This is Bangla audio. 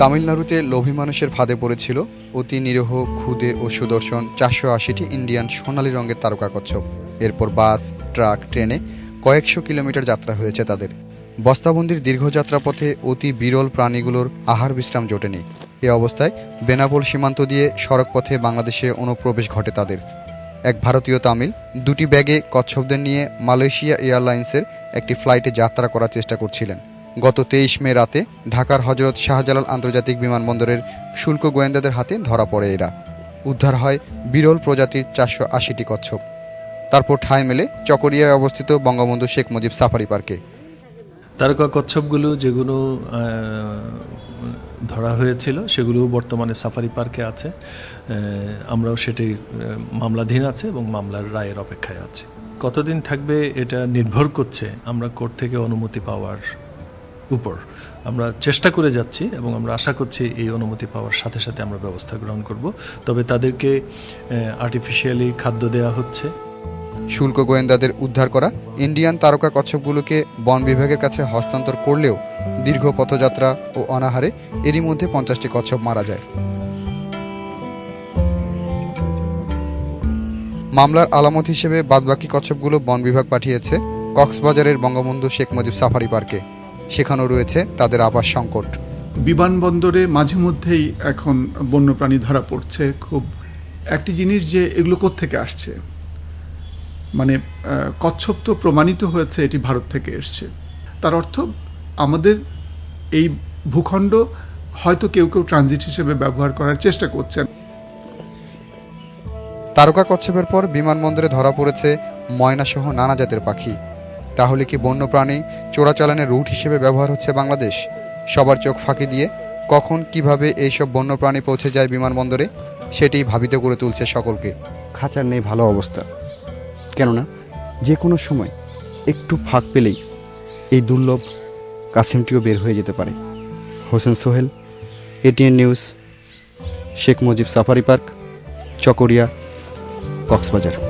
তামিলনাড়ুতে লোভী মানুষের ফাঁদে পড়েছিল অতি নিরীহ, ক্ষুদে ও সুদর্শন চারশো আশিটি ইন্ডিয়ান সোনালী রঙের তারকা কচ্ছপ এরপর বাস, ট্রাক, ট্রেনে কয়েকশো কিলোমিটার যাত্রা হয়েছে তাদের। বস্তাবন্দির দীর্ঘ যাত্রাপথে অতি বিরল প্রাণীগুলোর আহার বিশ্রাম জোটেনি। এ অবস্থায় বেনাপোল সীমান্ত দিয়ে সড়কপথে বাংলাদেশে অনুপ্রবেশ ঘটে তাদের। এক ভারতীয় তামিল দুটি ব্যাগে কচ্ছপদের নিয়ে মালয়েশিয়া এয়ারলাইন্সের একটি ফ্লাইটে যাত্রা করার চেষ্টা করছিলেন। গত তেইশ মে রাতে ঢাকার হজরত শাহজালাল আন্তর্জাতিক বিমানবন্দরের শুল্ক গোয়েন্দাদের হাতে ধরা পড়ে এরা। উদ্ধার হয় বিরল প্রজাতির চারশো আশিটি কচ্ছপ। তারপর ঠাঁই মেলে চকরিয়ায় অবস্থিত বঙ্গবন্ধু শেখ মুজিব সাফারি পার্কে। তারকা কচ্ছপগুলো যেগুলো ধরা হয়েছিল, সেগুলো বর্তমানে সাফারি পার্কে আছে। আমরাও সেটি মামলাধীন আছে এবং মামলার রায়ের অপেক্ষায় আছে। কতদিন থাকবে এটা নির্ভর করছে, আমরা কোর্ট থেকে অনুমতি পাওয়ার উপর। আমরা চেষ্টা করে যাচ্ছি এবং আমরা আশা করছি এই অনুমতি পাওয়ার সাথে সাথে আমরা ব্যবস্থা গ্রহণ করব। তবে তাদেরকে আর্টিফিশিয়ালি খাদ্য দেওয়া হচ্ছে। শুল্ক গোয়েন্দাদের উদ্ধার করা ইন্ডিয়ান তারকা কচ্ছপগুলোকে বন বিভাগের কাছে হস্তান্তর করলেও দীর্ঘ পথযাত্রা ও অনাহারে এরই মধ্যে পঞ্চাশটি কচ্ছপ মারা যায়। মামলার আলামত হিসেবে বাদবাকি কচ্ছপগুলো বন বিভাগ পাঠিয়েছে কক্সবাজারের বঙ্গবন্ধু শেখ মুজিব সাফারি পার্কে। সেখানেও রয়েছে তাদের আবাস সংকট। বিমানবন্দরে মাঝে মধ্যেই এখন বন্যপ্রাণী ধরা পড়ছে খুব। একটি জিনিস যে এগুলো থেকে আসছে? মানে কচ্ছপ তো প্রমাণিত হয়েছে এটি ভারত থেকে এসছে। তার অর্থ আমাদের এই ভূখণ্ড হয়তো কেউ কেউ ট্রানজিট হিসেবে ব্যবহার করার চেষ্টা করছেন। তারকা কচ্ছপের পর বিমানবন্দরে ধরা পড়েছে ময়নাসহ নানা জাতের পাখি। তাহলে কি বন্যপ্রাণী চোরাচালানের রুট হিসেবে ব্যবহার হচ্ছে বাংলাদেশ? সবার চোখ ফাঁকি দিয়ে কখন কীভাবে এইসব বন্যপ্রাণী পৌঁছে যায় বিমানবন্দরে, সেটি ভাবিত করে তুলছে সকলকে। খাঁচার নেই ভালো অবস্থা। কেননা যে কোনো সময় একটু ফাঁক পেলেই এই দুর্লভ কাসিমটিও বের হয়ে যেতে পারে। Hossain Sohel, ATN news, Sheikh Mujib safari park, Chakaria, Cox's Bazar.